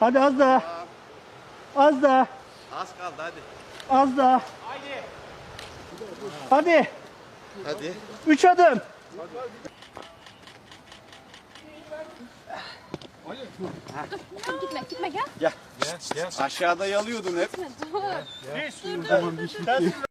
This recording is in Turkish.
Hadi az daha. Az daha. Az kaldı hadi. Az daha. Hadi. Hadi. Üç adım. Gitme gitme gel. Aşağıda yalıyordun hep. Dur dur dur. dur.